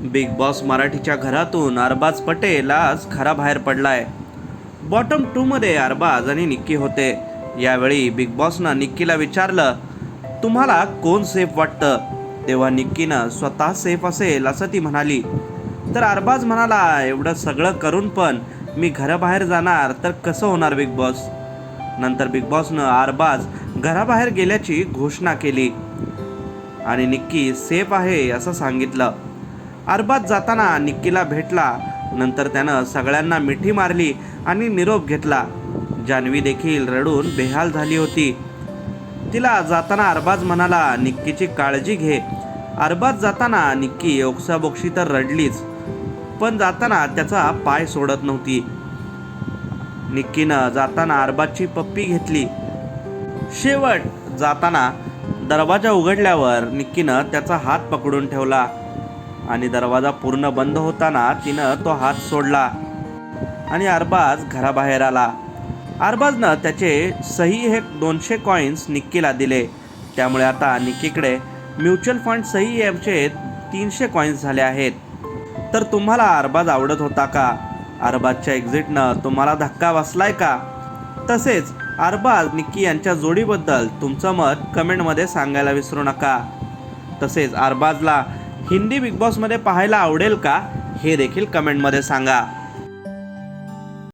Big boss मराठीच्या घरातून अरबाज पटेल आज घराबाहेर पडलाय. बॉटम टूमध्ये अरबाज आणि निक्की होते. यावेळी बिग बॉसनं निक्कीला विचारलं तुम्हाला कोण सेफ वाटतं? तेव्हा निक्कीनं स्वतः सेफ असेल असं ती म्हणाली. तर अरबाज म्हणाला एवढं सगळं करून पण मी घराबाहेर जाणार तर कसं होणार बिग बॉस? नंतर बिग बॉसनं अरबाज घराबाहेर गेल्याची घोषणा केली. आणि निक्की सेफ आहे असं सांगितलं. अरबात जाताना निक्कीला भेटला. नंतर त्यानं सगळ्यांना मिठी मारली आणि निरोप घेतला. जान्हवी देखील रडून बेहाल झाली होती. तिला जाताना अरबाज म्हणाला निक्कीची काळजी घे. अरबाज जाताना निक्की ओक्साबोक्षी तर रडलीच पण जाताना त्याचा पाय सोडत नव्हती. निक्कीनं जाताना अरबाजची पप्पी घेतली. शेवट जाताना दरवाजा उघडल्यावर निक्कीनं त्याचा हात पकडून ठेवला. आणि दरवाजा पूर्ण बंद होताना तिनं तो हात सोडला आणि अरबाज घराबाहेर आला. अरबाजनं त्याचे सही हे दोनशे कॉईन्स निक्कीला दिले. त्यामुळे आता निक्कीकडे म्युच्युअल फंड सही याचे तीनशे कॉईन्स झाले आहेत. तर तुम्हाला अरबाज आवडत होता का? अरबाजच्या एक्झिटनं तुम्हाला धक्का बसलाय का? तसेच अरबाज निक्की यांच्या जोडीबद्दल तुमचं मत कमेंटमध्ये सांगायला विसरू नका. तसेच अरबाजला हिंदी बिग बॉसमध्ये पाहायला आवडेल का? हे देखील कमेंटमध्ये सांगा.